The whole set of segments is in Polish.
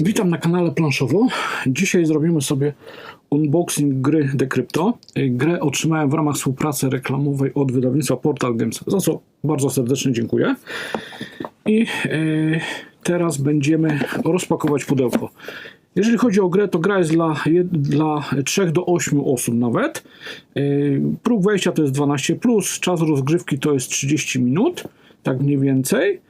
Witam na kanale Planszowo. Dzisiaj zrobimy sobie unboxing gry Decrypto. Grę otrzymałem w ramach współpracy reklamowej od wydawnictwa Portal Games, za co bardzo serdecznie dziękuję. I y, teraz będziemy rozpakować pudełko. Jeżeli chodzi o grę, to gra jest dla, dla 3 do 8 osób nawet. Y, Próg wejścia to jest 12, czas rozgrywki to jest 30 minut, tak mniej więcej.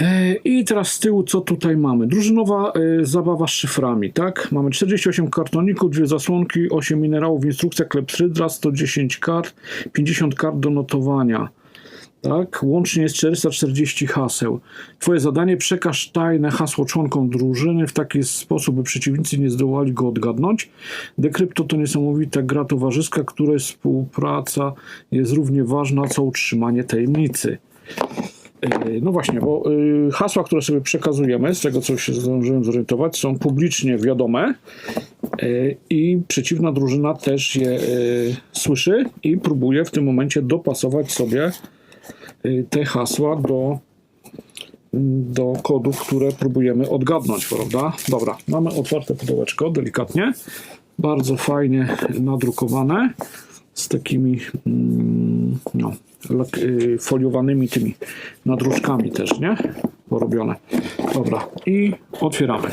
E, I teraz z tyłu, co tutaj mamy? Drużynowa e, zabawa z szyframi, tak? Mamy 48 kartoników, dwie zasłonki, 8 minerałów, instrukcja klepsydra, 110 kart, 50 kart do notowania. Tak, łącznie jest 440 haseł. Twoje zadanie przekaż tajne hasło członkom drużyny w taki sposób, by przeciwnicy nie zdołali go odgadnąć. Dekrypto to niesamowita gra towarzyska, której współpraca jest równie ważna co utrzymanie tajemnicy. Yy, No właśnie, bo yy, hasła, które sobie przekazujemy, z tego co się zdążyłem zorientować, są publicznie wiadome yy, i przeciwna drużyna też je słyszy i próbuje w tym momencie dopasować sobie te hasła do, do kodów, które próbujemy odgadnąć, prawda? Dobra, mamy otwarte pudełeczko, delikatnie, bardzo fajnie nadrukowane, z takimi mm, no, y, foliowanymi tymi nadruczkami też, nie? Porobione. Dobra, i otwieramy.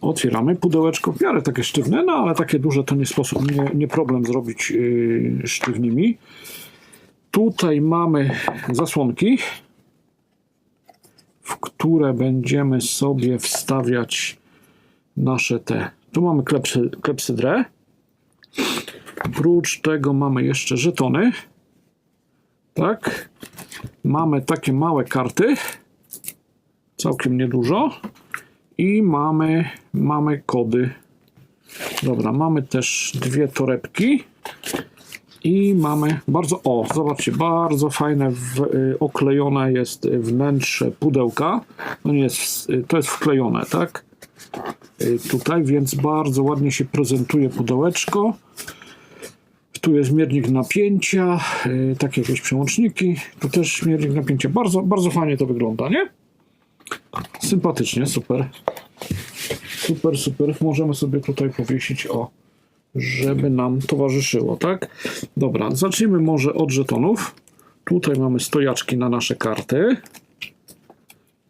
Otwieramy pudełeczko, w miarę takie sztywne, no ale takie duże to nie sposób, nie, nie problem zrobić yy, sztywnymi. Tutaj mamy zasłonki, w które będziemy sobie wstawiać nasze te. Tu mamy klepsy, klepsydrę. Oprócz tego mamy jeszcze żetony. Tak. Mamy takie małe karty. Całkiem niedużo. I mamy, mamy kody. Dobra, mamy też dwie torebki. I mamy bardzo, o, zobaczcie, bardzo fajne, w, y, oklejone jest wnętrze pudełka. No nie jest, y, to jest wklejone, tak? Y, tutaj, więc bardzo ładnie się prezentuje pudełeczko. Tu jest miernik napięcia, yy, takie jakieś przełączniki. Tu też miernik napięcia. Bardzo, bardzo fajnie to wygląda, nie? Sympatycznie, super. Super, super. Możemy sobie tutaj powiesić o, żeby nam towarzyszyło, tak? Dobra, zacznijmy może od żetonów. Tutaj mamy stojaczki na nasze karty.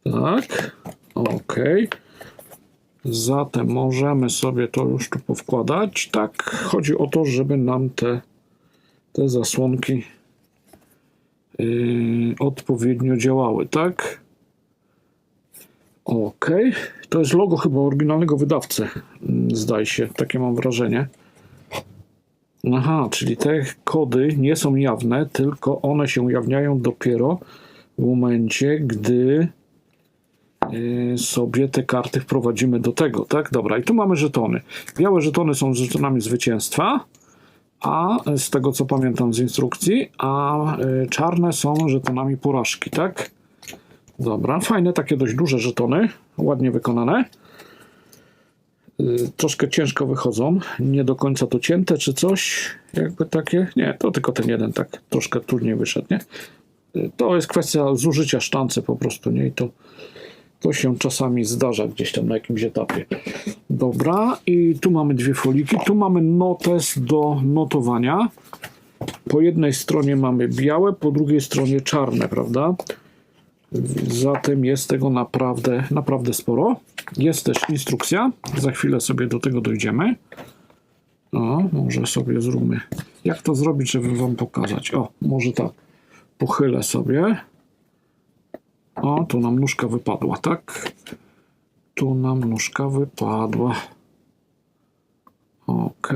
Tak, ok. Zatem możemy sobie to już tu powkładać. Tak, chodzi o to, żeby nam te, te zasłonki yy, odpowiednio działały, tak? Ok. To jest logo chyba oryginalnego wydawcy, mm, zdaje się, takie mam wrażenie. Aha, czyli te kody nie są jawne, tylko one się ujawniają dopiero w momencie, gdy sobie te karty wprowadzimy do tego, tak? Dobra, i tu mamy żetony. Białe żetony są żetonami zwycięstwa, a z tego co pamiętam z instrukcji, a y, czarne są żetonami porażki, tak? Dobra, fajne, takie dość duże żetony, ładnie wykonane. Y, Troszkę ciężko wychodzą, nie do końca to cięte czy coś, jakby takie. Nie, to tylko ten jeden tak troszkę trudniej wyszedł, nie? Y, To jest kwestia zużycia sztancy po prostu, nie? I to, to się czasami zdarza gdzieś tam na jakimś etapie. Dobra, i tu mamy dwie foliki. Tu mamy notes do notowania. Po jednej stronie mamy białe, po drugiej stronie czarne, prawda? Zatem jest tego naprawdę, naprawdę sporo. Jest też instrukcja. Za chwilę sobie do tego dojdziemy. O, może sobie zróbmy. Jak to zrobić, żeby Wam pokazać? O, może tak. Pochylę sobie. O, tu nam nóżka wypadła, tak? Tu nam nóżka wypadła. Ok.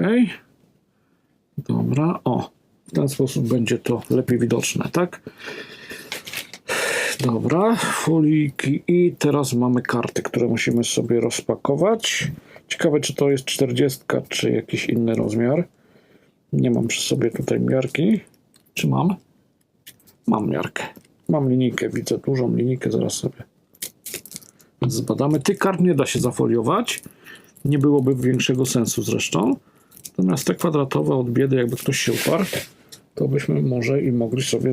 Dobra, o. W ten sposób będzie to lepiej widoczne, tak? Dobra, foliki i teraz mamy karty, które musimy sobie rozpakować. Ciekawe, czy to jest 40, czy jakiś inny rozmiar. Nie mam przy sobie tutaj miarki. Czy mam? Mam miarkę. Mam linijkę, widzę dużą linijkę, zaraz sobie zbadamy. Tych kart nie da się zafoliować. Nie byłoby większego sensu zresztą. Natomiast te kwadratowe od biedy, jakby ktoś się uparł, to byśmy może i mogli sobie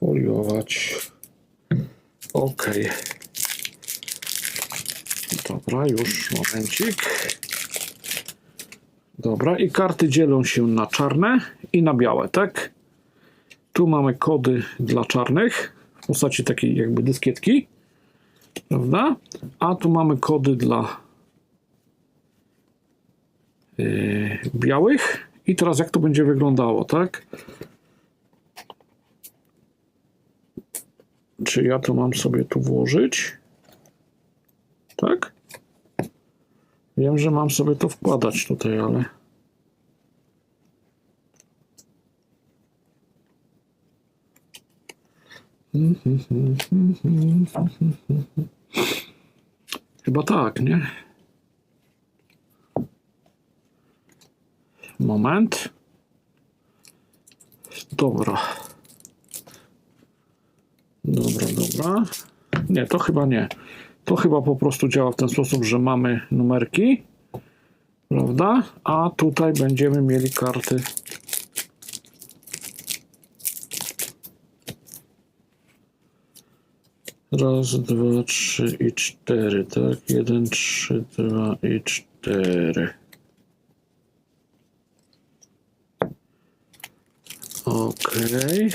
zafoliować. Ok. Dobra, już momencik. Dobra, i karty dzielą się na czarne i na białe, tak? Tu mamy kody dla czarnych w postaci takiej jakby dyskietki, prawda? A tu mamy kody dla yy, białych. I teraz jak to będzie wyglądało, tak? Czy ja to mam sobie tu włożyć? Tak? Wiem, że mam sobie to wkładać tutaj, ale. Chyba tak, nie? Moment. Dobra. Dobra, dobra. Nie, to chyba nie. To chyba po prostu działa w ten sposób, że mamy numerki, prawda? A tutaj będziemy mieli karty. Raz, dwa, trzy i cztery, tak? Jeden, trzy, dwa i cztery. Okej.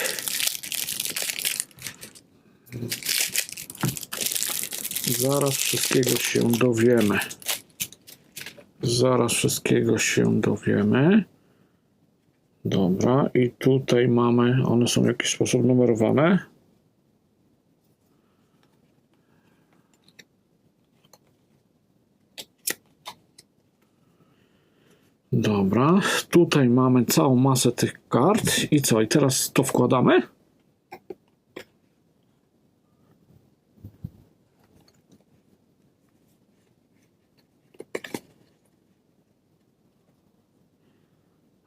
Zaraz wszystkiego się dowiemy. Zaraz wszystkiego się dowiemy. Dobra, i tutaj mamy, one są w jakiś sposób numerowane. Dobra, tutaj mamy całą masę tych kart. I co? I teraz to wkładamy?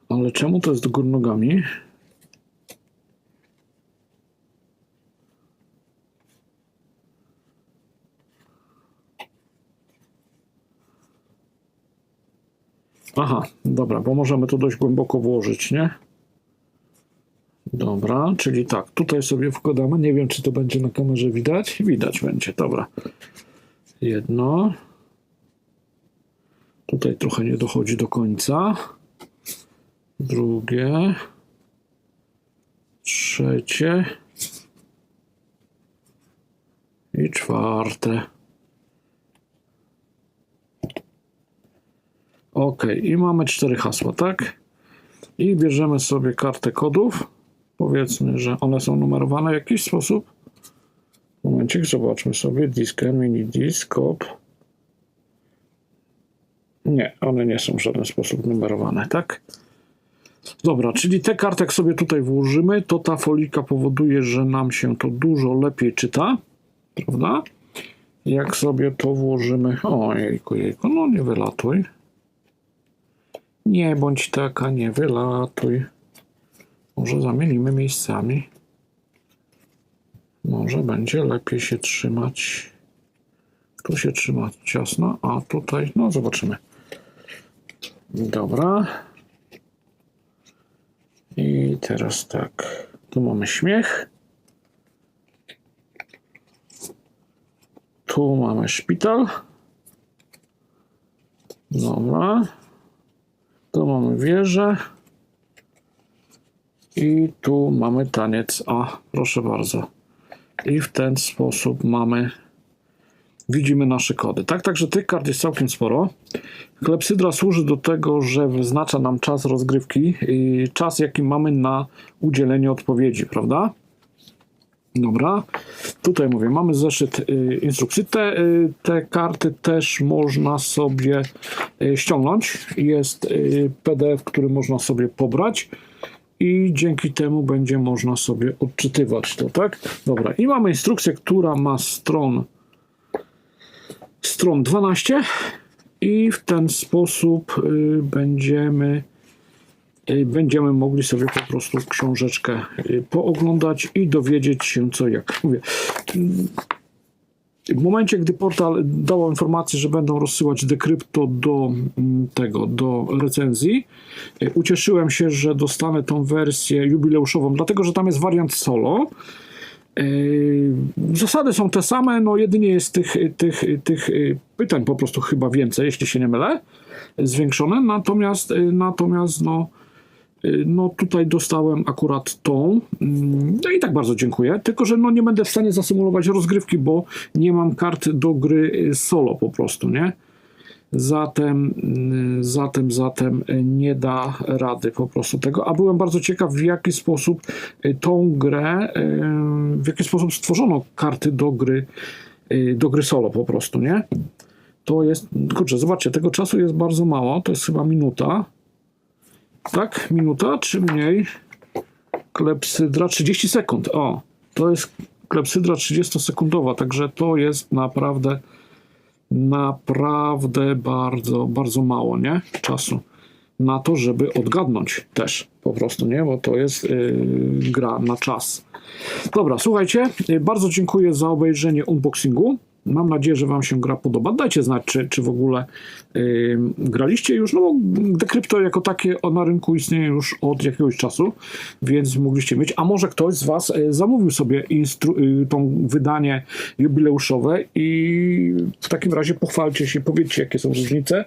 Ale czemu to jest do góry nogami? Aha, dobra, bo możemy to dość głęboko włożyć, nie? Dobra, czyli tak, tutaj sobie wkładamy. Nie wiem, czy to będzie na kamerze widać. Widać będzie, dobra. Jedno. Tutaj trochę nie dochodzi do końca. Drugie. Trzecie. I czwarte. Ok, i mamy cztery hasła, tak? I bierzemy sobie kartę kodów. Powiedzmy, że one są numerowane w jakiś sposób. Momencik, zobaczmy sobie. Diskę, mini disk, kop. Nie, one nie są w żaden sposób numerowane, tak? Dobra, czyli te karty jak sobie tutaj włożymy, to ta folika powoduje, że nam się to dużo lepiej czyta, prawda? Jak sobie to włożymy... Ojejku, jejku, no nie wylatuj. Nie bądź taka, nie wylatuj. Może zamienimy miejscami. Może będzie lepiej się trzymać. Tu się trzyma ciasno, a tutaj, no zobaczymy. Dobra. I teraz tak. Tu mamy śmiech. Tu mamy szpital. Dobra. Tu mamy wieżę. I tu mamy taniec. A, proszę bardzo. I w ten sposób mamy, widzimy nasze kody. Tak, także tych kart jest całkiem sporo. Klepsydra służy do tego, że wyznacza nam czas rozgrywki i czas, jaki mamy na udzielenie odpowiedzi, prawda? Dobra, tutaj mówię, mamy zeszyt y, instrukcji. Te, y, te karty też można sobie y, ściągnąć. Jest PDF, który można sobie pobrać i dzięki temu będzie można sobie odczytywać to, tak? Dobra, i mamy instrukcję, która ma stron stron 12 i w ten sposób będziemy będziemy mogli sobie po prostu książeczkę y, pooglądać i dowiedzieć się co jak. Mówię, w momencie, gdy portal dał informację, że będą rozsyłać dekrypto do mm, tego, do recenzji, y, ucieszyłem się, że dostanę tą wersję jubileuszową, dlatego że tam jest wariant solo. Zasady są te same, no jedynie jest tych, tych, tych pytań po prostu chyba więcej, jeśli się nie mylę, zwiększone, natomiast, natomiast no, no tutaj dostałem akurat tą, Mm, no i tak bardzo dziękuję, tylko że no nie będę w stanie zasymulować rozgrywki, bo nie mam kart do gry yy, solo po prostu, nie? Zatem, mm, zatem, zatem y, nie da rady po prostu tego. A byłem bardzo ciekaw, w jaki sposób y, tą grę, y, w jaki sposób stworzono karty do gry, y, do gry solo po prostu, nie? To jest, kurczę, zobaczcie, tego czasu jest bardzo mało, to jest chyba minuta. Tak, minuta czy mniej? Klepsydra 30 sekund, o, to jest klepsydra 30-sekundowa, także to jest naprawdę naprawdę bardzo, bardzo mało, nie? Czasu na to, żeby odgadnąć też po prostu, nie? Bo to jest yy, gra na czas. Dobra, słuchajcie, yy, bardzo dziękuję za obejrzenie unboxingu. Mam nadzieję, że Wam się gra podoba. Dajcie znać, czy, czy w ogóle yy, graliście już. No, bo Decrypto jako takie na rynku istnieje już od jakiegoś czasu, więc mogliście mieć. A może ktoś z Was yy, zamówił sobie instru- yy, tą wydanie jubileuszowe i w takim razie pochwalcie się, powiedzcie, jakie są różnice.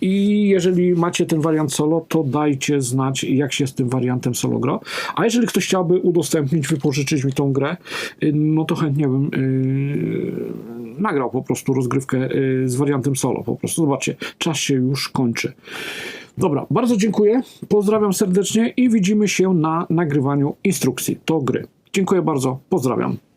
I jeżeli macie ten wariant solo, to dajcie znać, jak się z tym wariantem solo gra. A jeżeli ktoś chciałby udostępnić, wypożyczyć mi tą grę, y, no to chętnie bym yy, nagrał po prostu rozgrywkę yy, z wariantem solo. Po prostu zobaczcie, czas się już kończy. Dobra, bardzo dziękuję, pozdrawiam serdecznie i widzimy się na nagrywaniu instrukcji do gry. Dziękuję bardzo, pozdrawiam.